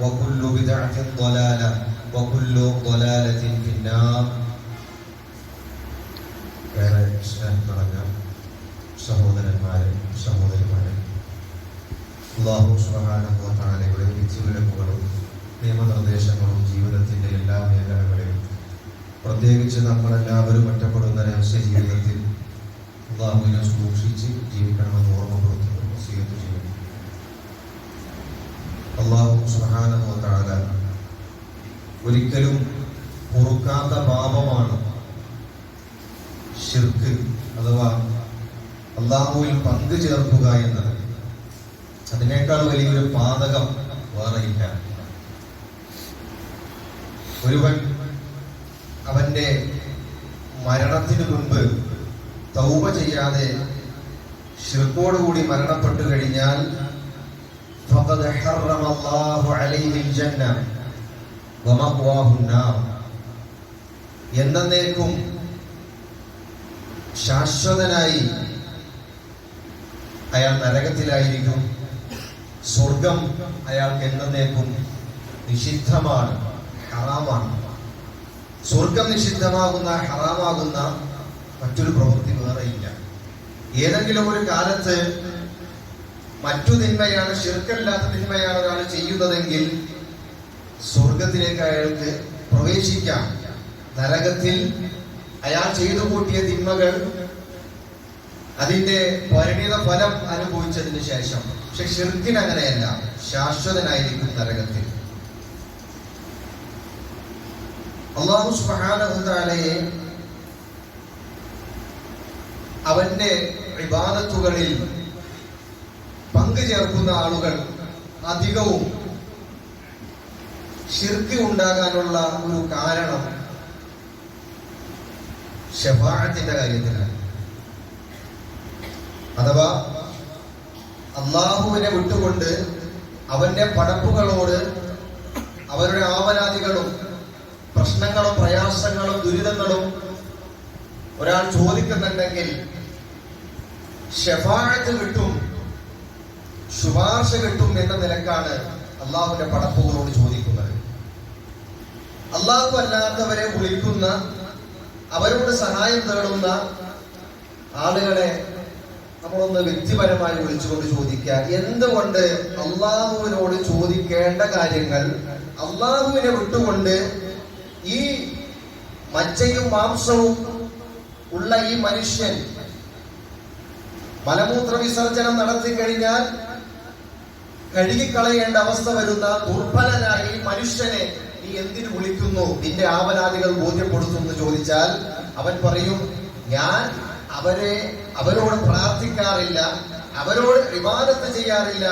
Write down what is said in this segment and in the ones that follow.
وكل بدعة ضلالة وكل ضلالة في النار ഏറെ സ്നേഹം നിറഞ്ഞ സഹോദരന്മാരെ സഹോദരിമാരെ അള്ളാഹു സുഹാനുഭവത്താനയുടെ വിധിവിലക്കുകളും നിയമനിർദ്ദേശങ്ങളും ജീവിതത്തിന്റെ എല്ലാ മേഖലകളിലും പ്രത്യേകിച്ച് നമ്മളെല്ലാവരും ഒറ്റപ്പെടുന്ന രഹസ്യ ജീവിതത്തിൽ അള്ളാഹുവിനെ സൂക്ഷിച്ച് ജീവിക്കണമെന്ന് ഓർമ്മപ്പെടുത്തുന്നു വസീയത്ത് ചെയ്യുന്നു അള്ളാഹു സുഹാനുഭവത്താല ഒരിക്കലും പൊറുക്കാത്ത പാപമാണ് ഷിർക്ക് അഥവാ അള്ളാഹുവിൽ പങ്കു ചേർക്കുക എന്നത്. അതിനേക്കാൾ വലിയൊരു പാതകം വേറെയില്ല ഒരുവൻ അവന്റെ മരണത്തിന് മുൻപ് തൗബ ചെയ്യാതെ ഷിർക്കോടുകൂടി മരണപ്പെട്ടു കഴിഞ്ഞാൽ فقد حرم الله عليه الجنة ومأواه النار എന്നേക്കും ശാശ്വതനായി അയാൾ നരകത്തിലായിരിക്കും സ്വർഗം അയാൾക്ക് എന്നേക്കും നിഷിദ്ധമാണ് ഹറാമാണ് സ്വർഗം നിഷിദ്ധമാകുന്ന ഹറാമാകുന്ന മറ്റൊരു പ്രവൃത്തി വേറെയില്ല ഏതെങ്കിലും ഒരു കാലത്ത് മറ്റു തിന്മയാണ് ശിർക്കല്ലാത്ത തിന്മയാണ് ഒരാൾ ചെയ്യുന്നതെങ്കിൽ സ്വർഗത്തിലേക്ക് അയാൾക്ക് പ്രവേശിക്കാം. നരകത്തിൽ അയാൾ ചെയ്തു കൂട്ടിയ തിന്മകൾ അതിന്റെ പരിണിത ഫലം അനുഭവിച്ചതിന് ശേഷം. പക്ഷെ ഷിർക്കിന് അങ്ങനെയല്ല ശാശ്വതനായിരിക്കും നരകത്തിൽ. അള്ളാഹു സുഹാനഹുദാലയെ അവന്റെ വിവാദത്തുകളിൽ പങ്കു ചേർക്കുന്ന ആളുകൾ അധികവും ഷിർക്ക് ഉണ്ടാകാനുള്ള ഒരു കാരണം ഷഫാഴത്തിന്റെ കാര്യത്തിലാണ്. അഥവാ അള്ളാഹുവിനെ വിട്ടുകൊണ്ട് അവന്റെ പടപ്പുകളോട് അവരുടെ ആവരാധികളും പ്രശ്നങ്ങളും പ്രയാസങ്ങളും ദുരിതങ്ങളും ഒരാൾ ചോദിക്കുന്നുണ്ടെങ്കിൽ ഷെഫാഴത്ത് കിട്ടും ശുപാർശ കിട്ടും എന്ന നിലക്കാണ് അള്ളാഹുവിന്റെ പടപ്പുകളോട് ചോദിക്കുന്നത്. അള്ളാഹു അല്ലാത്തവരെ വിളിക്കുന്ന അവരോട് സഹായം തേടുന്ന ആളുകളെ നമ്മളൊന്ന് വ്യക്തിപരമായി വിളിച്ചുകൊണ്ട് ചോദിക്കുക. എന്തുകൊണ്ട് അള്ളാഹുവിനോട് ചോദിക്കേണ്ട കാര്യങ്ങൾ അള്ളാഹുവിനെ വിട്ടുകൊണ്ട് ഈ മജ്ജയും മാംസവും ഉള്ള ഈ മനുഷ്യൻ മലമൂത്ര വിസർജനം നടത്തി കഴിഞ്ഞാൽ കഴുകിക്കളയേണ്ട അവസ്ഥ വരുന്ന ദുർബലനായി മനുഷ്യനെ നീ എന്തിനു വിളിക്കുന്നു? നിന്റെ ആവനാദികൾ ബോധ്യപ്പെടുത്തുമെന്ന് ചോദിച്ചാൽ അവൻ പറയും ഞാൻ അവരെ അവരോട് പ്രാർത്ഥിക്കാറില്ല അവരോട് വിവാദത്ത് ചെയ്യാറില്ല.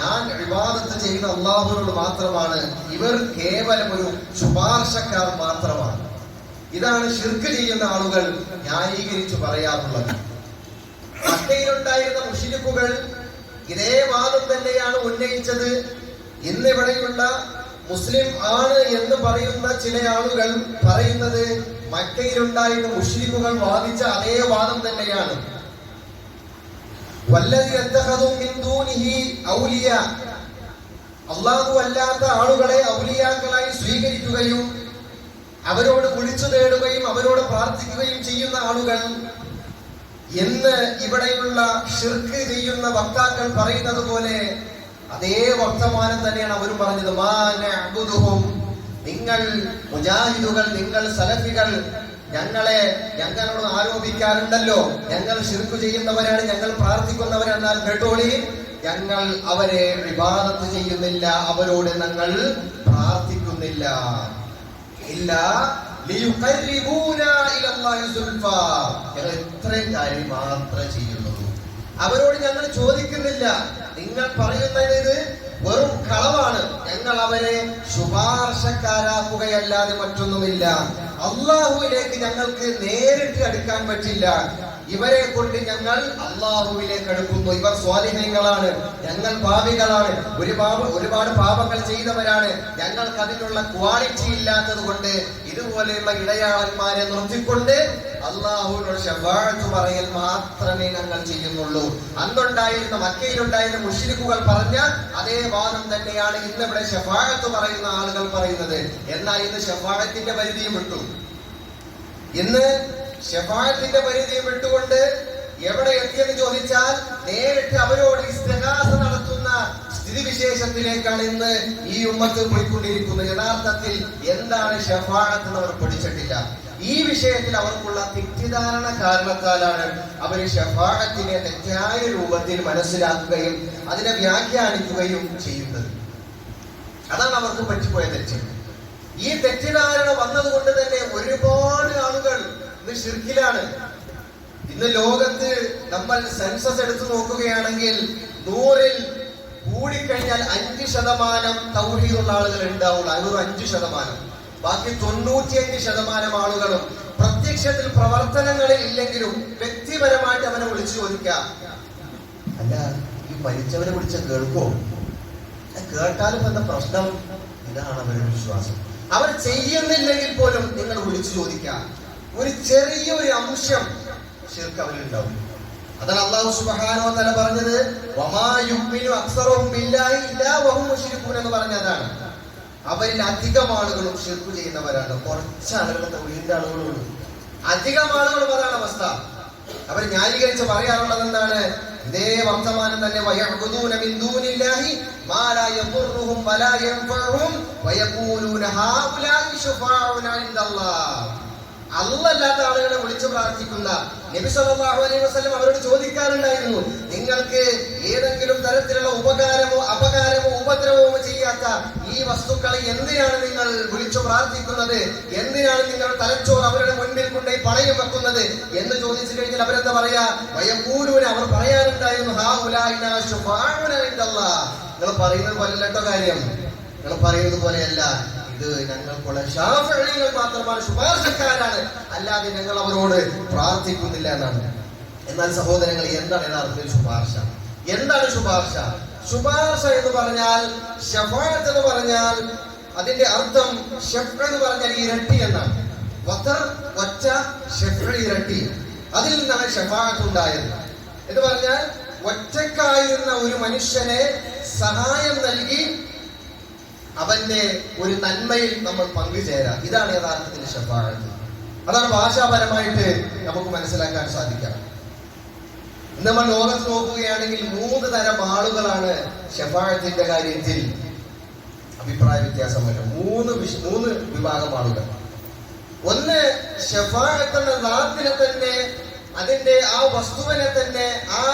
ഞാൻ വിവാദത്ത് ചെയ്യുന്ന അള്ളാഹുനോട് മാത്രമാണ്. ഇവർ കേവലം ഒരു ശുപാർശക്കാർ മാത്രമാണ്. ഇതാണ് ഷിർക്ക് ചെയ്യുന്ന ആളുകൾ ന്യായീകരിച്ചു പറയാറുള്ളത്. മക്കയിലുണ്ടായിരുന്ന മുഷിരിക്കുകൾ ഇതേ വാദം തന്നെയാണ് ഉന്നയിച്ചത്. ഇന്നിവിടെയുള്ള മുസ്ലിം ആണ് എന്ന് പറയുന്ന ചില ആളുകൾ പറയുന്നത് മക്കയിലുണ്ടായിരുന്ന മുസ്ലിമുകൾ വാദിച്ച അതേ വാദം തന്നെയാണ്. അള്ളാഹു അല്ലാത്ത ആളുകളെ ഔലിയാക്കളായി സ്വീകരിക്കുകയും അവരോട് വിളിച്ചു തേടുകയും അവരോട് പ്രാർത്ഥിക്കുകയും ചെയ്യുന്ന ആളുകൾ എന്ന് ഇവിടെയുള്ള ഷിർക്ക് ചെയ്യുന്ന വക്താക്കൾ പറയുന്നത് പോലെ അതേ വർത്തമാനം തന്നെയാണ് അവരും പറഞ്ഞത് മാ നഅ്ബുദുഹും. നിങ്ങൾ മുജാഹിദുകൾ നിങ്ങൾ സലഫികൾ ഞങ്ങളെ ഞങ്ങളോട് ആരോപിക്കാറുണ്ടല്ലോ ഞങ്ങൾ ഷിർക്ക് ചെയ്യുന്നവരാണ് ഞങ്ങൾ പ്രാർത്ഥിക്കുന്നവരാണ് കേട്ടോളി ഞങ്ങൾ അവരെ വിവാദത്ത് ചെയ്യുന്നില്ല അവരോട് ഞങ്ങൾ പ്രാർത്ഥിക്കുന്നില്ല ഇല്ല. അവരോട് ഞങ്ങൾ ചോദിക്കുന്നില്ല. നിങ്ങൾ പറയുന്നത് വെറും കളവാണ്. ഞങ്ങൾ അവരെ ശുപാർശക്കാരാക്കുകയല്ലാതെ മറ്റൊന്നുമില്ല. അള്ളാഹുവിലേക്ക് ഞങ്ങൾക്ക് നേരിട്ട് അടുക്കാൻ പറ്റില്ല. ഇവരെ കൊണ്ട് ഞങ്ങൾ അള്ളാഹുവിലേക്ക് അടുക്കുന്നു ഇവർ സ്വാധീനങ്ങളാണ് ഞങ്ങൾ പാപികളാണ് ഒരു ഒരുപാട് ഒരുപാട് പാപങ്ങൾ ചെയ്തവരാണ്. ഞങ്ങൾക്ക് അതിനുള്ള ക്വാളിറ്റി ഇല്ലാത്തത് കൊണ്ട് ഇതുപോലെയുള്ള ഇടയാളന്മാരെ നിർത്തിക്കൊണ്ട് അള്ളാഹുവിനോട് ശവാഴ്ത്തു പറയൽ മാത്രമേ ഞങ്ങൾ ചെയ്യുന്നുള്ളൂ. അന്നുണ്ടായിരുന്ന മക്കയിലുണ്ടായിരുന്ന മുഷിരിക്കുകൾ പറഞ്ഞ അതേ വാദം തന്നെയാണ് ഇന്ന് ഇവിടെ ഷഫാഴത്ത് പറയുന്ന ആളുകൾ പറയുന്നത്. എന്നാൽ ഇന്ന് ശവാഴത്തിന്റെ പരിധിയും വിട്ടു. ഇന്ന് ഷഫാഴത്തിന്റെ പരിധി വിട്ടുകൊണ്ട് എവിടെ എത്തിയെന്ന് ചോദിച്ചാൽ നേരിട്ട് അവരോട് ഇസ്തിഹാസ നടത്തുന്ന സ്ഥിതിവിശേഷത്തിലേക്കാണ് ഇന്ന് ഈ ഉമ്മത്ത് പോയിക്കൊണ്ടിരിക്കുന്നത്. യഥാർത്ഥത്തിൽ എന്താണ് ഷഫാഴത്ത് എന്ന് അവർ പഠിച്ചിട്ടില്ല. ഈ വിഷയത്തിൽ അവർക്കുള്ള തെറ്റിദ്ധാരണ കാരണത്താലാണ് അവർ ഷഫാഴത്തിനെ തെറ്റായ രൂപത്തിൽ മനസ്സിലാക്കുകയും അതിനെ വ്യാഖ്യാനിക്കുകയും ചെയ്യുന്നത്. അതാണ് അവർക്ക് പറ്റിപ്പോയ തെറ്റ്. ഈ തെറ്റിദ്ധാരണ വന്നതുകൊണ്ട് തന്നെ ഒരുപാട് ആളുകൾ ഇന്ന് ഷിർക്കിലാണ് ഇന്ന് ലോകത്ത് നമ്മൾ സെൻസസ് എടുത്തു നോക്കുകയാണെങ്കിൽ നൂറിൽ കൂടിക്കഴിഞ്ഞാൽ അഞ്ച് ശതമാനം തൗഹീദുള്ള ആളുകൾ ഉണ്ടാവുള്ളൂ. അത് ഒരു അഞ്ച് ശതമാനം. ബാക്കി തൊണ്ണൂറ്റിയഞ്ച് ശതമാനം ആളുകളും പ്രത്യക്ഷത്തിൽ പ്രവർത്തനങ്ങളിൽ ഇല്ലെങ്കിലും വ്യക്തിപരമായിട്ട് അവനെ വിളിച്ചു ചോദിക്കാം. അല്ല ഈ മരിച്ചവരെ വിളിച്ച കേൾക്കോ കേട്ടാലും എന്ന പ്രശ്നം? ഇതാണ് അവരുടെ വിശ്വാസം. അവർ ചെയ്യുന്നില്ലെങ്കിൽ പോലും നിങ്ങൾ വിളിച്ചു ചോദിക്കാം. ഒരു ചെറിയ ഒരു അംശം ശിർക്ക് അവരിലുണ്ടാവും. അതാണ് അള്ളാഹു സുബാനോ തല പറഞ്ഞത് എന്ന് പറഞ്ഞതാണ് അവരിൽ അധികം ആളുകളും ഷിർക്ക് ചെയ്യുന്നവരാണ്. കുറച്ച് ആളുകൾ തൊഴിലിന്റെ ആളുകളുള്ളൂ അധികം ആളുകളും അതാണ് അവസ്ഥ. അവർ ന്യായീകരിച്ച് പറയാറുള്ളത് എന്താണ്? ഇതേ വർത്തമാനം തന്നെ വയഅ്ബുദൂന അല്ലല്ലാത്ത ആളുകളെ വിളിച്ചു പ്രാർത്ഥിക്കുന്ന നബി സല്ലല്ലാഹു അലൈഹി വസല്ലം അവരോട് ചോദിക്കാറുണ്ടായിരുന്നു നിങ്ങൾക്ക് ഏതെങ്കിലും തരത്തിലുള്ള ഉപകാരമോ അപകാരമോ ഉപദ്രവമോ ചെയ്യാത്ത ഈ വസ്തുക്കളെ എന്തിനാണ് നിങ്ങൾ വിളിച്ചു പ്രാർത്ഥിക്കുന്നത്? എന്തിനാണ് നിങ്ങൾ തലച്ചോർ അവരുടെ മുൻപിൽ കൊണ്ടുപോയി പണയം വെക്കുന്നത്? എന്ന് ചോദിച്ചു കഴിഞ്ഞാൽ അവരെന്താ പറയാ? വയക്കൂലൂന് അവർ പറയാറുണ്ടായിരുന്നു ഹാ. നിങ്ങൾ പറയുന്നത് പോലെയല്ലോ കാര്യം. നിങ്ങൾ പറയുന്നത് പോലെയല്ല. ഇത് ഞങ്ങൾക്കുള്ള ഷാഫികൾ മാത്രമാണ് ശുപാർശക്കാരാണ്. അല്ലാതെ ഞങ്ങൾ അവരോട് പ്രാർത്ഥിക്കുന്നില്ല എന്നാണ്. എന്നാൽ സഹോദരങ്ങൾ എന്താണ് യഥാർത്ഥത്തിൽ ശുപാർശ? എന്താണ് ശുപാർശ? ശുപാർശ എന്ന് പറഞ്ഞാൽ ഷഫാത്ത് എന്ന് പറഞ്ഞാൽ അതിന്റെ അർത്ഥം ഷെഫ് എന്ന് പറഞ്ഞാൽ ഇരട്ടി എന്നാണ്. വത്തർ ഒറ്റ ഷെഫ് ഇരട്ടി. അതിൽ നിന്നാണ് ഷഫാത്ത് ഉണ്ടായത്. എന്ന് പറഞ്ഞാൽ ഒറ്റക്കായിരുന്ന ഒരു മനുഷ്യനെ സഹായം നൽകി അവന്റെ ഒരു നന്മയിൽ നമ്മൾ പങ്കുചേരാം. ഇതാണ് യഥാർത്ഥത്തിൽ ഷഫാഴത്ത് അതാണ് ഭാഷാപരമായിട്ട് നമുക്ക് മനസ്സിലാക്കാൻ സാധിക്കാം. നമ്മൾ ലോകത്ത് നോക്കുകയാണെങ്കിൽ മൂന്ന് തരം ആളുകളാണ് ഷഫാഴത്തിന്റെ കാര്യത്തിൽ അഭിപ്രായ വ്യത്യാസമല്ല മൂന്ന് മൂന്ന് വിഭാഗം ആളുകൾ. ഒന്ന് ഷഫാഴത്ത് എന്ന നാട്ടിനെ തന്നെ അതിന്റെ ആ വസ്തുവിനെ തന്നെ ആ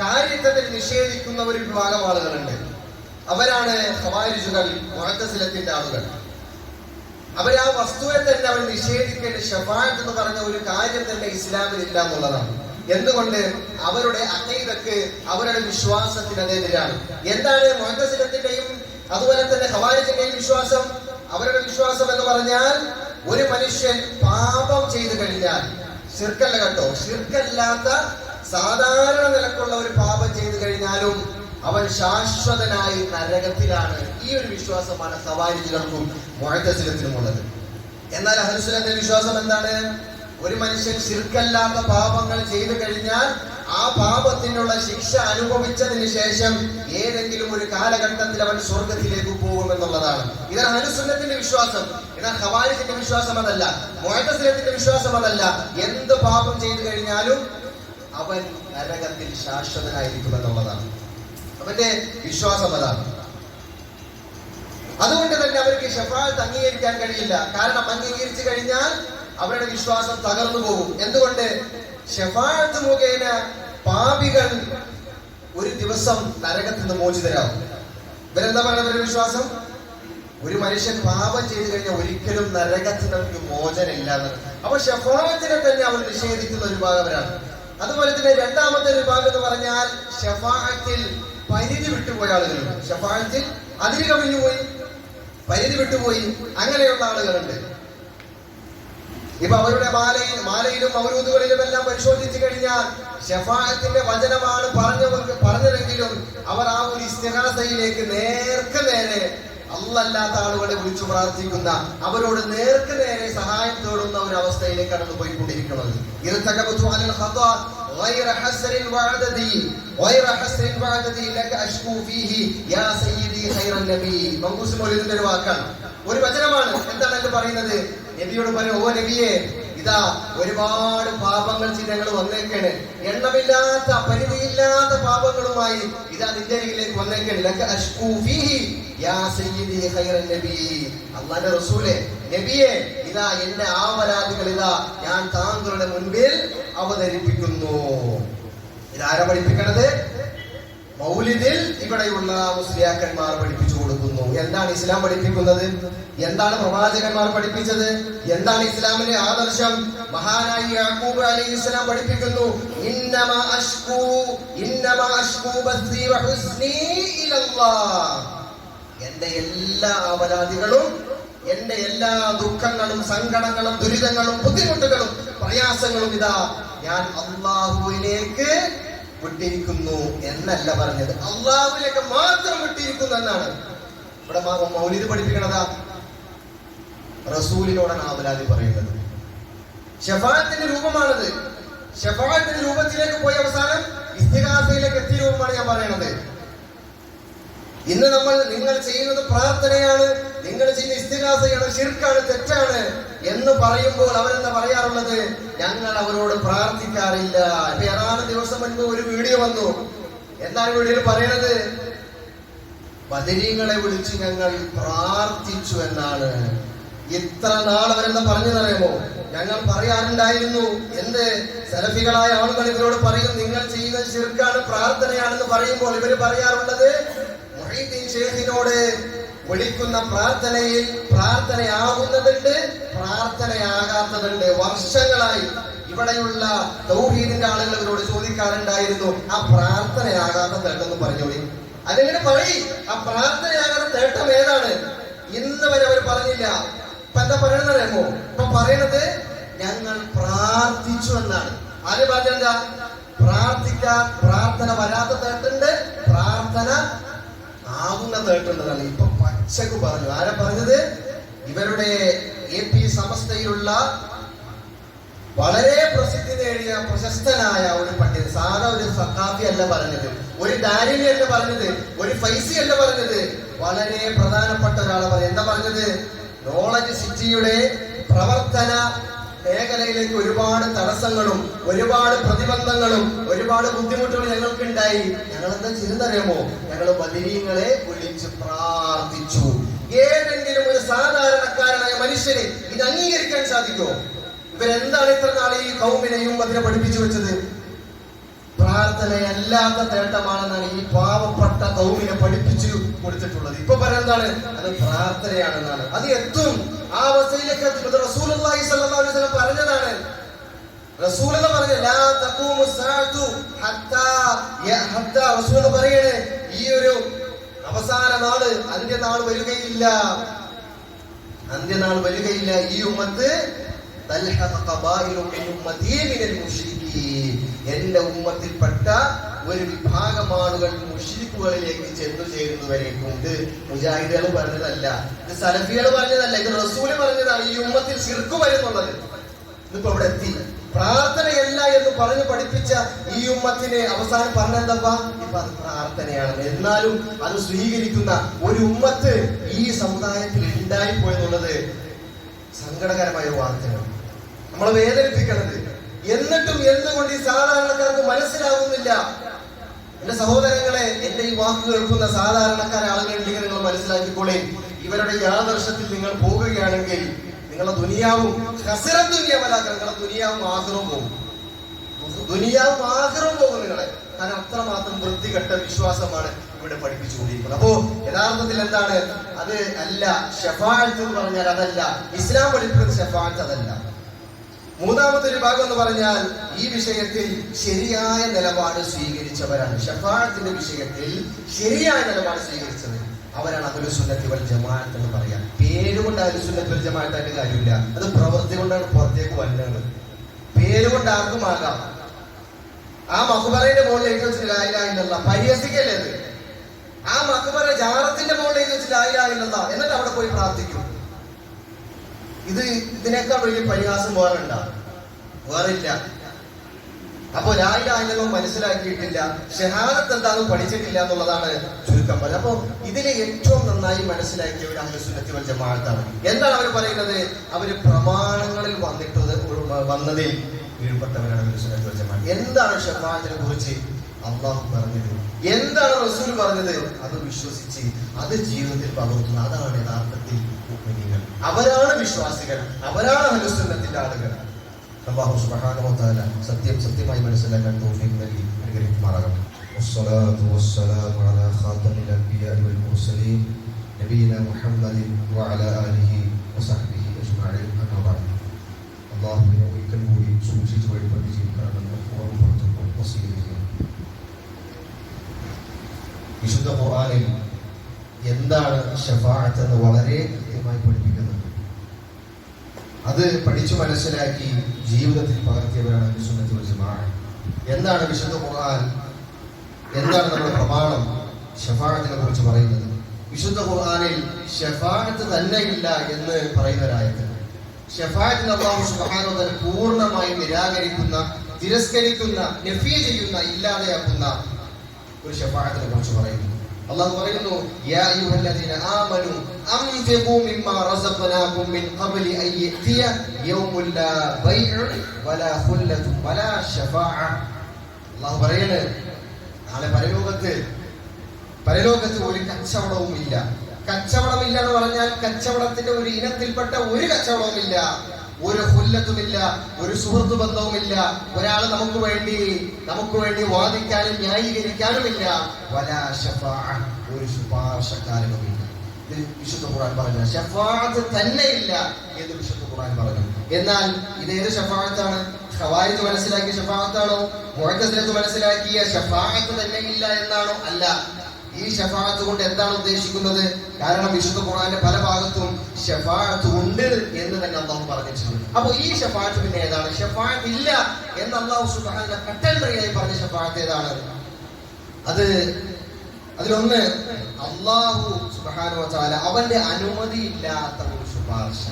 കാര്യത്തെ നിഷേധിക്കുന്ന ഒരു വിഭാഗം ആളുകളുണ്ട്. അവരാണ് ഹവാരിജുകൾ മുഴത്തസിലത്തിന്റെ ആളുകൾ. അവർ ആ വസ്തുവെ തന്നെ അവർ നിഷേധിക്കേണ്ട ഷഫായത്ത് എന്ന് പറഞ്ഞ ഒരു കാര്യം തന്നെ ഇസ്ലാമിൽ ഇല്ല എന്നുള്ളതാണ്. എന്തുകൊണ്ട്? അവരുടെ അക്കൈതക്ക് അവരുടെ വിശ്വാസത്തിന് അതേതിരാണ് എന്താണ് മുഴത്തസിലത്തിന്റെയും അതുപോലെ തന്നെ ഹവാരിജിന്റെയും വിശ്വാസം? അവരുടെ വിശ്വാസം എന്ന് പറഞ്ഞാൽ ഒരു മനുഷ്യൻ പാപം ചെയ്തു കഴിഞ്ഞാൽ ശിർക്കല്ല കേട്ടോ ശിർക്കല്ലാത്ത സാധാരണ നിലക്കുള്ള ഒരു പാപം ചെയ്തു കഴിഞ്ഞാലും അവൻ ശാശ്വതനായി നരകത്തിലാണ് ഈ ഒരു വിശ്വാസമാണ് ഖവാരിജികൾക്കും മുഴത്തസിലത്തിനുമുള്ളത് എന്നാൽ അഹലുസുലത്തിന്റെ വിശ്വാസം എന്താണ്? ഒരു മനുഷ്യൻ ശിർക്കല്ലാത്ത പാപങ്ങൾ ചെയ്തു കഴിഞ്ഞാൽ ആ പാപത്തിനുള്ള ശിക്ഷ അനുഭവിച്ചതിന് ശേഷം ഏതെങ്കിലും ഒരു കാലഘട്ടത്തിൽ അവൻ സ്വർഗത്തിലേക്ക് പോകും എന്നുള്ളതാണ് ഇതാണ് അനുസുന്നത്തിന്റെ വിശ്വാസം. എന്നാൽ ഖവാരിജിന്റെ വിശ്വാസം അതല്ല. മോഹത്തസ്ലത്തിന്റെ വിശ്വാസം അതല്ല. എന്ത് പാപം ചെയ്തു കഴിഞ്ഞാലും അവൻ നരകത്തിൽ ശാശ്വതനായിരിക്കുമെന്നുള്ളതാണ്. അവന്റെ വിശ്വാസം അതാണ് അതുകൊണ്ട് തന്നെ അവർക്ക് ഷഫാത്ത് അംഗീകരിക്കാൻ കഴിയില്ല. കാരണം അംഗീകരിച്ചു കഴിഞ്ഞാൽ അവരുടെ വിശ്വാസം തകർന്നു പോകും. എന്തുകൊണ്ട്? ഷഫാത്ത് മുഖേന പാപികൾ ഒരു ദിവസം നരകത്തിൽ നിന്ന് മോചിതരാകും. ഇവരെന്താ പറയുന്നത് ഒരു വിശ്വാസം? ഒരു മനുഷ്യൻ പാപം ചെയ്തു കഴിഞ്ഞാൽ ഒരിക്കലും നരകത്തിന് അവർക്ക് മോചനമില്ല അപ്പൊ ഷഫാത്തിനെ തന്നെ അവർ നിഷേധിക്കുന്ന ഒരു വിഭാഗവരാണ് അതുപോലെ തന്നെ രണ്ടാമത്തെ ഒരു ഭാഗം എന്ന് പറഞ്ഞാൽ ഷഫാത്തിൽ പരിധി വിട്ടുപോയ ആളുകളുണ്ട്. ഷഫാഴത്തിൽ അതിന് കവിഞ്ഞു പോയി. പരിധി വിട്ടുപോയി. അങ്ങനെയുള്ള ആളുകളുണ്ട്. ഇപ്പൊ അവരുടെ മാലയിൽ മാലയിലും അവരൂതുകളിലും എല്ലാം പരിശോധിച്ചു കഴിഞ്ഞാൽ ഷഫായത്തിന്റെ വചനമാണ് പറഞ്ഞവർക്ക് പറഞ്ഞതെങ്കിലും അവർ ആ ഒരു ഇസ്തിഹാസയിലേക്ക് നേർക്ക് നേരെ അല്ലല്ലാത്ത ആളുകളെ വിളിച്ചു പ്രാർത്ഥിക്കുന്ന അവരോട് നേർക്ക് നേരെ സഹായം തേടുന്ന ഒരു അവസ്ഥയിലേക്ക് കടന്നു പോയിക്കൊണ്ടിരിക്കുന്നത് غير حسر وعددي غير حسر وعددي لك اشكو فيه يا سيدي خير النبي മങ്കൂസ് മൗലിദിന്റെ ഒരു വാക്കാണ് ഒരു വചനമാണ് എന്താണ് എന്ന് പറയുന്നത് നബിയോട് പറയും ഓ നബിയെ ഇതാ ഒരുപാട് പാപങ്ങൾ ചിഹ്നങ്ങൾ വന്നേക്കാണ്. എണ്ണമില്ലാത്ത പരിധിയില്ലാത്ത പാപങ്ങളുമായി ഇതാ നിന്റെ അരികിലേക്ക് വന്നേക്കാണ്. അള്ളാന്റെ റസൂലേ നബിയെ ഇതാ എന്റെ ആവലാദികൾ ഇതാ ഞാൻ താങ്കളുടെ മുൻപിൽ അവതരിപ്പിക്കുന്നു. ഇതാരാ പഠിപ്പിക്കണത്? മൗലിദിൽ ഇവിടെയുള്ള മുസ്ലിയാക്കന്മാർ പഠിപ്പിച്ചു കൊടുക്കുന്നു എന്താണ് ഇസ്ലാം പഠിപ്പിക്കുന്നത്? എന്താണ് പ്രവാചകന്മാർ പഠിപ്പിച്ചത്? എന്താണ് ഇസ്ലാമിന്റെ ആദർശം? മഹാനായി യാക്കൂബ് അലി ഇസ്ലാം പഠിപ്പിക്കുന്നു. എന്റെ എല്ലാ അപരാധികളും എന്റെ എല്ലാ ദുഃഖങ്ങളും സങ്കടങ്ങളും ദുരിതങ്ങളും ബുദ്ധിമുട്ടുകളും പ്രയാസങ്ങളും ഇതാ ഞാൻ അള്ളാഹുവിലേക്ക് വിട്ടിരിക്കുന്നു എന്നല്ല പറഞ്ഞത്. അള്ളാഹുവിലേക്ക് മാത്രം വിട്ടിരിക്കുന്നു എന്നാണ്. ഇവിടെ മൗലിത് പഠിപ്പിക്കണതാ റസൂലിനോടാണ് ആവലാതി പറയുന്നത് ഷഫാത്തിന്റെ രൂപമാണത്. ഷഫാത്തിന്റെ രൂപത്തിലേക്ക് പോയ അവസാനം ഇസ്തിഹാസയിലേക്ക് എത്തിയ രൂപമാണ് ഞാൻ പറയണത്. ഇന്ന് നമ്മൾ നിങ്ങൾ ചെയ്യുന്നത് പ്രാർത്ഥനയാണ് നിങ്ങൾ ചെയ്യുന്ന ഇസ്തിഹാസയാണ് ഷിർക്കാണ് തെറ്റാണ് എന്ന് പറയുമ്പോൾ അവരെന്താ പറയാറുള്ളത്? ഞങ്ങൾ അവരോട് പ്രാർത്ഥിക്കാറില്ല. ഇപ്പൊ ഏതാനും ദിവസം മുൻപ് ഒരു വീഡിയോ വന്നു. എന്താണ് വീഡിയോയിൽ പറയണത്? ബദരീങ്ങളെ വിളിച്ച് ഞങ്ങൾ പ്രാർത്ഥിച്ചു എന്നാണ്. ഇത്ര നാൾ അവരെന്താ പറഞ്ഞെന്നറിയുമോ ഞങ്ങൾ പറയാറുണ്ടായിരുന്നു എന്റെ സെലഫികളായ ആളുകൾ ഇവരോട് പറയും നിങ്ങൾ ചെയ്യുന്ന ശിർക്കാണ് പ്രാർത്ഥനയാണെന്ന് പറയുമ്പോൾ ഇവർ പറയാറുള്ളത് ഷേഖിനോട് വിളിക്കുന്ന പ്രാർത്ഥനയിൽ പ്രാർത്ഥനയാകുന്നതുണ്ട് പ്രാർത്ഥനയാകാത്തതുണ്ട്. വർഷങ്ങളായി ഇവിടെയുള്ള തൗഹീദിന്റെ ആളുകൾ ഇവരോട് ചോദിക്കാറുണ്ടായിരുന്നു ആ പ്രാർത്ഥനയാകാത്തതുണ്ടെന്ന് പറഞ്ഞു പറഞ്ഞോളി. അതെങ്ങനെ പറയും ആ പ്രാർത്ഥനയാകുന്ന നേട്ടം ഏതാണ്? ഇന്ന് വരെ അവർ പറഞ്ഞില്ല. ഇപ്പൊ എന്താ പറയണെന്ന് അറിയാമോ? ഇപ്പൊ പറയണത് ഞങ്ങൾ പ്രാർത്ഥിച്ചു എന്നാണ്. ആര് പറഞ്ഞാ പ്രാർത്ഥിക്കാൻ പ്രാർത്ഥന വരാത്ത തേട്ടുണ്ട് പ്രാർത്ഥന ആകുന്ന തേട്ടുണ്ടെന്നാണ് ഇപ്പൊ പച്ചക്ക് പറഞ്ഞു. ആരാ പറഞ്ഞത്? ഇവരുടെ എ പി സമസ്തയിലുള്ള വളരെ പ്രസിദ്ധി നേടിയ പ്രശസ്തനായ ഒരു പണ്ഡിതൻ. സാധാ ഒരു സഖാഫി അല്ല പറഞ്ഞത്. ഒരു ഡാരിനി അല്ല പറഞ്ഞത്. ഒരു ഫൈസി അല്ല പറഞ്ഞത്. വളരെ പ്രധാനപ്പെട്ട ഒരാളെ പറഞ്ഞത്. എന്താ പറഞ്ഞത്? നോളജ് സിറ്റിയുടെ പ്രവർത്തന മേഖലയിലേക്ക് ഒരുപാട് തടസ്സങ്ങളും ഒരുപാട് പ്രതിബന്ധങ്ങളും ഒരുപാട് ബുദ്ധിമുട്ടുകളും ഞങ്ങൾക്ക് ഉണ്ടായി ഞങ്ങൾ എന്താ ചെയ്തെന്നറിയാമോ ഞങ്ങൾ ബദിരീങ്ങളെ വിളിച്ച് പ്രാർത്ഥിച്ചു. ഏതെങ്കിലും ഒരു സാധാരണക്കാരനായ മനുഷ്യന് ഇത് അംഗീകരിക്കാൻ സാധിക്കുമോ? ഇവരെന്താണ് ഇത്ര നാളെ ഈ കൗമിനെയും അതിനെ പഠിപ്പിച്ചു വെച്ചത്? പ്രാർത്ഥനയല്ലാത്ത നേട്ടമാണെന്നാണ് ഈ പാവപ്പെട്ട കൗമിനെ പഠിപ്പിച്ചു കൊടുത്തിട്ടുള്ളത്. ഇപ്പൊ പറയുന്നതാണ് അത് പ്രാർത്ഥനയാണെന്നാണ്. അത് എത്തും. ആ അവസ്ഥയിലേക്ക് എത്തും. ഇത് റസൂലുള്ളാഹി സ്വല്ലല്ലാഹു അലൈഹി വസല്ലം പറഞ്ഞതാണ്. റസൂൽ എന്ന് പറഞ്ഞ ലാ തഖൂമു സാഅതു ഹത്താ ഹത്താ. റസൂൽ എന്ന് ഈ ഒരു അവസാന നാൾ അന്ത്യനാൾ വരികയില്ല. അന്ത്യനാൾ വരികയില്ല. ഈ ഉമ്മത്ത് എന്റെ ഉമ്മത്തിൽപ്പെട്ട ഒരു വിഭാഗം ആളുകൾ മുഷിരിക്കുകളിലേക്ക് ചെന്നു ചേരുന്നവരേക്കും ഇത് പറഞ്ഞതല്ല. ഇത് സലഫികൾ പറഞ്ഞതല്ല. ഇത് റസൂൽ പറഞ്ഞതാണ്. ഈ ഉമ്മത്തിൽ ശിർക്ക് വരുന്നുള്ളത്. ഇതിപ്പോ ഇവിടെ എത്തി. പ്രാർത്ഥനയല്ല എന്ന് പറഞ്ഞു പഠിപ്പിച്ച ഈ ഉമ്മത്തിനെ അവസാനം പറഞ്ഞെന്തപ്പാ? ഇപ്പൊ അത് പ്രാർത്ഥനയാണ്. എന്നാലും അത് സ്വീകരിക്കുന്ന ഒരു ഉമ്മത്ത് ഈ സമുദായത്തിൽ ഉണ്ടായിപ്പോയെന്നുള്ളത് സങ്കടകരമായ വാർത്തയാണ്. നമ്മളെ വേദനിപ്പിക്കണത് എന്നിട്ടും എന്തുകൊണ്ട് ഈ സാധാരണക്കാർക്ക് മനസ്സിലാവുന്നില്ല. എന്റെ സഹോദരങ്ങളെ എന്റെ ഈ വാക്ക് കേൾക്കുന്ന സാധാരണക്കാരെ ആളുകളുണ്ടെങ്കിൽ നിങ്ങൾ മനസ്സിലാക്കിക്കോളേ. ഇവരുടെ യാദർശത്തിൽ നിങ്ങൾ പോകുകയാണെങ്കിൽ നിങ്ങളുടെ ദുനിയാവും ഹസര ദുനിയാവലാക്ക നിങ്ങളുടെ ദുനിയാവും ആഗ്രഹവും പോകും. ദുനിയാവും ആഗ്രഹവും പോകും നിങ്ങളെ. കാരണം അത്രമാത്രം വൃത്തികെട്ട വിശ്വാസമാണ് ഇവിടെ പഠിപ്പിച്ചുകൊണ്ടിരിക്കുന്നത്. അപ്പോ യഥാർത്ഥത്തിൽ എന്താണ്? അത് അല്ല ഷഫാഴത്ത് എന്ന് പറഞ്ഞാൽ അതല്ല. ഇസ്ലാം പഠിപ്പിക്കുന്ന ഷഫാഴത്ത് അതല്ല. മൂന്നാമത്തെ ഒരു ഭാഗം എന്ന് പറഞ്ഞാൽ ഈ വിഷയത്തിൽ ശരിയായ നിലപാട് സ്വീകരിച്ചവരാണ്. ഷഫാഴത്തിന്റെ വിഷയത്തിൽ ശരിയായ നിലപാട് സ്വീകരിച്ചത് അവരാണ് അതൊരു സുന്നത്തി വൽ ജമാഅത്ത് എന്ന് പറയാം. പേരുകൊണ്ട് അതൊരു സുന്നത്തി വൽ ജമാഅത്തായിട്ട് കാര്യമില്ല. അത് പ്രവൃത്തി കൊണ്ടാണ് പുറത്തേക്ക് വരുന്നത് പേരുകൊണ്ട് ആർക്കും ആകാം. ആ മഹുബറയുടെ മുകളിൽ എഴുതി വെച്ചിട്ട് ലായില്ല പരിഹസിക്കല്ലേ ആ മഹുബറ ജാറത്തിന്റെ മുകളിൽ എഴുതി വെച്ചിട്ട് ലായില്ല എന്നിട്ട് അവിടെ പോയി പ്രാർത്ഥിക്കും. ഇത് ഇതിനേക്കാൾ വലിയ പരിഹാസം വേറെ ഉണ്ടാവും വേറെ ഇല്ല. അപ്പൊ ലായിലായില്ലെന്നും മനസ്സിലാക്കിയിട്ടില്ല. ഷഹാദത്ത് എന്താണെന്ന് പഠിച്ചിട്ടില്ല എന്നുള്ളതാണ് ചുരുക്കം പറഞ്ഞത്. അപ്പൊ ഇതിലെ ഏറ്റവും നന്നായി മനസ്സിലാക്കിയവർ ഒരു അഹ്ലുസുന്നത്തി വൽ ജമാഅത്താണ്. എന്താണ് അവർ പറയുന്നത്? അവർ പ്രമാണങ്ങളിൽ വന്നിട്ടത് വന്നതിൽ കീഴ്പ്പെട്ടവരാണ് അഹ്ലുസുന്നത്തി വൽ ജമാഅത്ത്. എന്താണ് ഷഫാഅത്തിനെ കുറിച്ച് അള്ളാഹു പറഞ്ഞത് എന്താണ് റസൂൽ പറഞ്ഞത് അത് വിശ്വസിച്ച് അത് ജീവിതത്തിൽ പകർത്തുന്നത് അതാണ് യഥാർത്ഥത്തിൽ മുഅ്മിനീങ്ങൾ അവരാണ് വിശ്വാസികൾ അവരാണ് അഹ്ലുസുന്നത്തിന്റെ ആളുകൾ അള്ളാഹു സുബ്ഹാനഹു വ തആല സത്യം സത്യമായി മനസ്സിലാക്കാൻ തൗഫീഖ് നൽകി അനുഗ്രഹിക്കുമാറാകട്ടെ والصلاة والسلام على خاتم الأنبياء والمرسلين نبينا محمد وعلى آله وصحبه أجمعين أما بعد അള്ളാഹുവിനെ ഒരിക്കൽ കൂടി സൂക്ഷിച്ചു വഴിപടി ജീവിക്കണമെന്ന് ഓർമ്മപ്പെടുത്തുന്നു വസീകരിക്കുന്നു വിശുദ്ധ ഖുർആനിൽ എന്താണ് ഷഫാഅത്ത് എന്ന് വളരെ കൃത്യമായി പഠിപ്പിക്കുന്നുണ്ട്. അത് പഠിച്ചു മനസ്സിലാക്കി ജീവിതത്തിൽ പകർത്തിയവരാണ് വിശുദ്ധ ജമാഅ എന്താണ് വിശുദ്ധ ഖുർആൻ? എന്താണ് നമ്മുടെ പ്രമാണം? ഷഫാഅത്തിനെ കുറിച്ച് പറയുന്നത്. വിശുദ്ധ ഖുർആനിൽ ഷഫാഅത്ത് തന്നെ ഇല്ല എന്ന് പറയുന്നവരായത് ഷഫാഅത്തിന് അള്ളാഹു സുബ്ഹാനഹു വ തആല പൂർണമായി നിരാകരിക്കുന്ന തിരസ്കരിക്കുന്ന നഫി ചെയ്യുന്ന ഇല്ലാതെയാക്കുന്ന ഒരു ഷഫാഅത്തിനെ കുറിച്ച് പറയുന്നു. അള്ളാഹു പറയുന്നു യാ അയ്യുഹല്ലദീന ആമനു അൻഫിഖു മിമ്മാ റസഖനാകും മിൻ ഖബ്ലി അൻ യഅതിയ യൗമുൻ ലാ ബൈഉ വലാ ഖുല്ലതു വലാ ഷഫാഅ അള്ളാഹു പറയാണ് നാളെ പരലോകത്ത് പരലോകത്ത് ഒരു കച്ചവടവും ഇല്ല കച്ചവടമില്ല എന്ന് പറഞ്ഞാൽ കച്ചവടത്തിന്റെ ഒരു ഇനത്തിൽപ്പെട്ട ഒരു കച്ചവടവുമില്ല. ഒരു കൊല്ലത്തുമില്ല ഒരു സുഹൃത്ത് ബന്ധവുമില്ല ഒരാൾ നമുക്ക് വേണ്ടി നമുക്ക് വേണ്ടി വാദിക്കാനും ന്യായീകരിക്കാനുമില്ല. ഒരു ശുപാർശക്കാരനുമില്ല ഇത് വിശുദ്ധ ഖുർആൻ പറഞ്ഞു ഷഫാഅത്ത് തന്നെ ഇല്ല എന്ന് വിശുദ്ധ ഖുർആൻ പറഞ്ഞു. എന്നാൽ ഇത് ഏത് ഷഫാഅത്താണ് ഖവാരിദ് മനസ്സിലാക്കിയ ഷഫാഅത്താണോ മുഅത്തസിലത്ത് മനസ്സിലാക്കിയ ഷഫാഅത്ത് തന്നെ ഇല്ല എന്നാണോ? അല്ല. ഈ ഷഫാഅത്ത് കൊണ്ട് എന്താണ് ഉദ്ദേശിക്കുന്നത്? കാരണം വിശുദ്ധ ഖുർആന്റെ പല ഭാഗത്തും ഷഫാഅത്ത് ഉണ്ട് എന്ന് തന്നെ അള്ളാഹു പറഞ്ഞിട്ടുണ്ട്. അപ്പൊ ഈ ഷഫാഅത്ത് പിന്നെ ഏതാണ്? ഷഫാഅത്ത് ഇല്ല എന്ന് അള്ളാഹു സുബ്ഹാനഹു കട്ടൻഡറിയായി പറഞ്ഞ ഷഫാഅത്ത് ഏതാണ്? അത് അതിലൊന്ന് അള്ളാഹു തആല അവന്റെ അനുമതി ഇല്ലാത്ത ഒരു ശുപാർശ.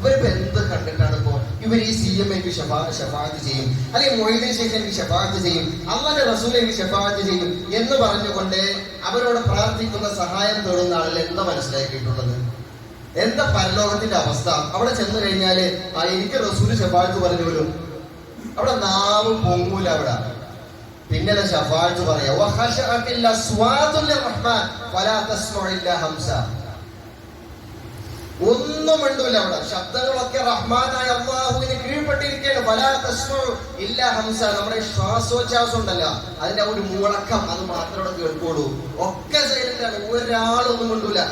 ഇവരിപ്പോ എന്ത് കണ്ടിട്ടാണ് ഇപ്പോ ഇവർ ഈ സി എം എനിക്ക് ഷഫാത്ത് ചെയ്യും? അല്ലെങ്കിൽ മൊയ്തീൻ ശേഖർ എനിക്ക് ഷഫാത്ത് ചെയ്യും? അള്ളാന്റെ റസൂൽ എനിക്ക് ചെയ്യും എന്ന് പറഞ്ഞുകൊണ്ട് അവരോട് പ്രാർത്ഥിക്കുന്ന സഹായം തേടുന്ന ആളിൽ എന്താ മനസ്സിലാക്കിയിട്ടുള്ളത്? എന്താ പരലോകത്തിന്റെ അവസ്ഥ? അവിടെ ചെന്ന് കഴിഞ്ഞാൽ ആ എനിക്ക് റസൂൽ ഷഫാത്ത് പറഞ്ഞു വരും അവിടെ നാവ് പൊങ്ങൂല അവിടെ. പിന്നെ ഷഫാത്ത് പറയാ വഖശഅത്തിൽ അസ്വാതുൽ റഹ്മാൻ ഫലാ തസ്മഉ ഇല്ലാ ഹംസ ഒന്നും മിണ്ടൂല അവിടെ. ശബ്ദങ്ങളൊക്കെ റഹ്മാനായ അള്ളാഹുവിന് കീഴ്പ്പെട്ടിരിക്കുകയാണ്. വലാ തസ്മഉ ഇല്ല ഹംസ. നമ്മുടെ ശ്വാസോച്ഛ്വാസം ഉണ്ടല്ലോ. അതിന്റെ ഒരു മുഴക്കം അത് മാത്രമേ കേൾക്കുള്ളൂ. ഒക്കെ ചെയ്തിട്ടാണ് ഒരാളൊന്നും മിണ്ടൂല.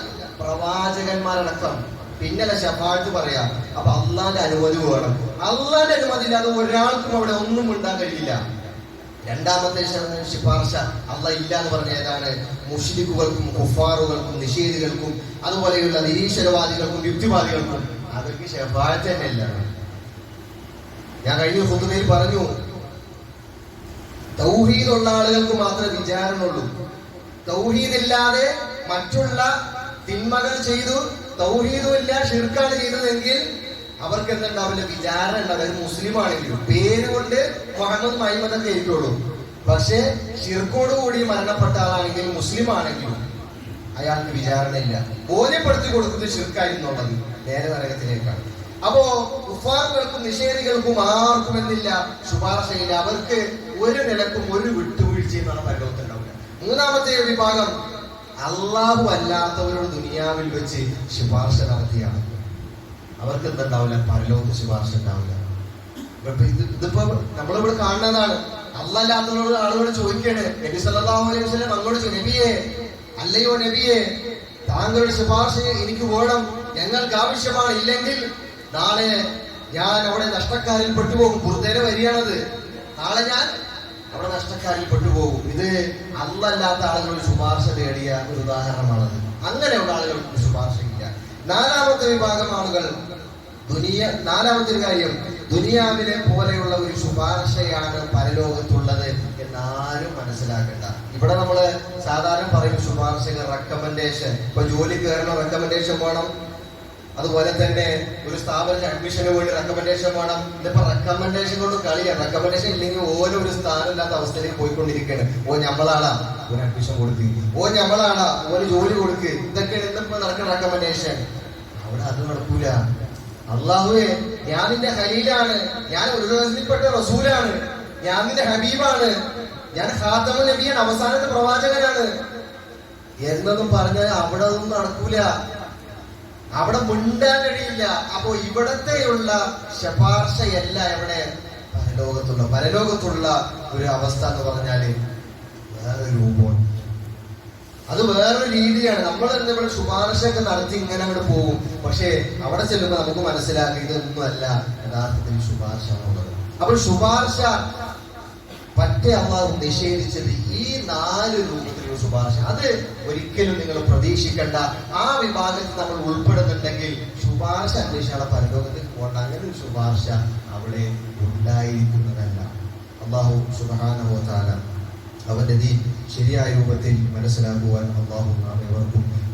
പ്രവാചകന്മാരടക്കം. പിന്നല്ല ഷഫാത്ത് പറയാ അപ്പൊ അള്ളാന്റെ അനുമതി വേണം. അള്ളാന്റെ അനുമതി ഇല്ലാതെ ഒരാൾക്കും അവിടെ ഒന്നും മിണ്ടാൻ കഴിയില്ല. രണ്ടാമത്തെ ശിപാർശ അല്ല ഇല്ല എന്ന് പറഞ്ഞ ഏതാണ്? മുഷിദിക്കുകൾക്കും കുഫാറുകൾക്കും നിഷേധികൾക്കും അതുപോലെയുള്ള നിരീശ്വരവാദികൾക്കും യുക്തിവാദികൾക്കും അവർക്ക് ഷഫാഴത്ത് തന്നെ ഇല്ല ഞാൻ കഴിഞ്ഞ ഹുദുബയിൽ പറഞ്ഞു തൗഹീദുള്ള ആളുകൾക്ക് മാത്രമേ വിചാരണുള്ളൂ തൗഹീദില്ലാതെ മറ്റുള്ള തിന്മകൾ ചെയ്തു തൗഹീദും ഷിർക്കാണ് ചെയ്തതെങ്കിൽ അവർക്ക് വിചാരണ ഉണ്ടാവില്ല? ഒരു മുസ്ലിം ആണെങ്കിലും പേര് കൊണ്ട് മുഹമ്മദ് മൈമദ് ഒക്കെ ഇരിക്കുള്ളൂ പക്ഷേ ഷിർക്കോട് കൂടി മരണപ്പെട്ട ആളാണെങ്കിൽ മുസ്ലിം ആണെങ്കിലും അയാൾക്ക് വിചാരണയില്ല. ബോധ്യപ്പെടുത്തി കൊടുക്കുന്നത് ഷിർക്കായിരുന്നുള്ളത് നേരെ നരകത്തിലേക്കാണ്. അപ്പോ ഉഫാറുകൾക്കും നിഷേധികൾക്കും ആർക്കും എന്നില്ല ശുപാർശയില്ല. അവർക്ക് ഒരു നിലക്കും ഒരു വിട്ടുവീഴ്ചയും എന്നാണ് പരലോകത്തുണ്ടാവില്ല മൂന്നാമത്തെ വിഭാഗം അള്ളാഹു അല്ലാത്തവരോട് ദുനിയാവിൽ വെച്ച് ശുപാർശ നടത്തിയാണ്. അവർക്ക് എന്തുണ്ടാവില്ല പരലോക ശുപാർശ ഉണ്ടാവില്ല. ഇതിപ്പോ നമ്മളിവിടെ കാണുന്നതാണ്. അല്ലല്ലാത്തവരോട് ആളുകൾ ചോദിക്കണേ നബി സല്ലല്ലാഹു അലൈഹി അങ്ങോട്ട് നബിയെ അല്ലയോ നബിയെ താങ്കളുടെ ശുപാർശ എനിക്ക് വേണം. ഞങ്ങൾക്ക് ആവശ്യമാണ്. ഇല്ലെങ്കിൽ നാളെ ഞാൻ അവിടെ നഷ്ടക്കാരിൽ പെട്ടുപോകും. പുറത്തേരെ വരികയാണത്. നാളെ ഞാൻ അവിടെ നഷ്ടക്കാരിൽ പെട്ടുപോകും. ഇത് അന്നല്ലാത്ത ആളുകളുടെ ശുപാർശ തേടിയ ഒരു ഉദാഹരണമാണത്. അങ്ങനെയുള്ള ആളുകൾക്ക് ശുപാർശയില്ല നാലാമത്തെ വിഭാഗം ആളുകൾ ദുനിയ നാലാമത്തെ കാര്യം ദുനിയാവിലെ പോലെയുള്ള ഒരു ശുപാർശയാണ് പരലോകത്തുള്ളത് എന്നാരും മനസ്സിലാക്കണ്ട. ഇവിടെ നമ്മൾ സാധാരണ പറയും ശുപാർശകൾ റെക്കമെൻഡേഷൻ ഇപ്പൊ ജോലി കയറണം റെക്കമെൻഡേഷൻ വേണം. അതുപോലെ തന്നെ ഒരു സ്ഥാപനത്തിന് അഡ്മിഷന് വേണ്ടി റെക്കമെൻഡേഷൻ വേണം. ഇതിപ്പോ റെക്കമെൻഡേഷൻ കൊണ്ട് കളിയാണ് റെക്കമെൻഡേഷൻ ഇല്ലെങ്കിൽ ഓരോ ഒരു സ്ഥാനം ഇല്ലാത്ത അവസ്ഥയിൽ പോയിക്കൊണ്ടിരിക്കുകയാണ്. ഓ ഞമ്മളാടാ ഓന് അഡ്മിഷൻ കൊടുക്ക്. ഓ ഞമ്മളാടാ ഓന് ജോലി കൊടുക്ക്. ഇതൊക്കെ ഇന്നിപ്പോ നടക്കുന്ന റെക്കമെൻഡേഷൻ അവിടെ അത് നടക്കൂല. അള്ളാഹുവെ ഞാൻ നിന്റെ ഹലീലാണ് ഞാൻ ഒരു ദിവസത്തിൽപ്പെട്ട റസൂലാണ്. ഞാൻ നിന്റെ ഹബീബാണ്. ഞാൻ ഹാത്തമു നബിയാണ് അവസാനത്തെ പ്രവാചകനാണ്. എന്നതും പറഞ്ഞാൽ അവിടെ ഒന്നും നടക്കൂല. അവിടെ മുണ്ടാൻ കഴിയില്ല. അപ്പോ ഇവിടത്തെയുള്ള ശപാർശയല്ല എവിടെ പരലോകത്തുള്ള പരലോകത്തുള്ള ഒരു അവസ്ഥ എന്ന് പറഞ്ഞാൽ വേറെ രൂപമാണ് അത് വേറൊരു രീതിയാണ് നമ്മൾ തന്നെ ഇവിടെ ശുപാർശയൊക്കെ നടത്തി ഇങ്ങനെ അങ്ങോട്ട് പോകും. പക്ഷേ അവിടെ ചെല്ലുമ്പോൾ നമുക്ക് മനസ്സിലാക്കി ഇതൊന്നും അല്ല യഥാർത്ഥത്തിൽ ശുപാർശ എന്നുള്ളത് അപ്പോൾ ശുപാർശ പറ്റേ അള്ളാഹു നിഷേധിച്ചത് ഈ നാല് രൂപത്തിലുള്ള ശുപാർശ. അത് ഒരിക്കലും നിങ്ങൾ പ്രതീക്ഷിക്കേണ്ട. ആ വിഭാഗത്തിൽ നമ്മൾ ഉൾപ്പെടുന്നുണ്ടെങ്കിൽ ശുപാർശ അന്വേഷിച്ചാണ് പരലോകത്തിൽ പോകേണ്ട. അങ്ങനെ ഒരു ശുപാർശ അവിടെ ഉണ്ടായിരിക്കുന്നതല്ല. അള്ളാഹു സുബാനുഭവത്താല അവന്റെ ദീൻ ശരിയായ രൂപത്തിൽ മനസ്സിലാക്കുവാൻ അള്ളാഹു നാം എവർക്കും തോഫിയും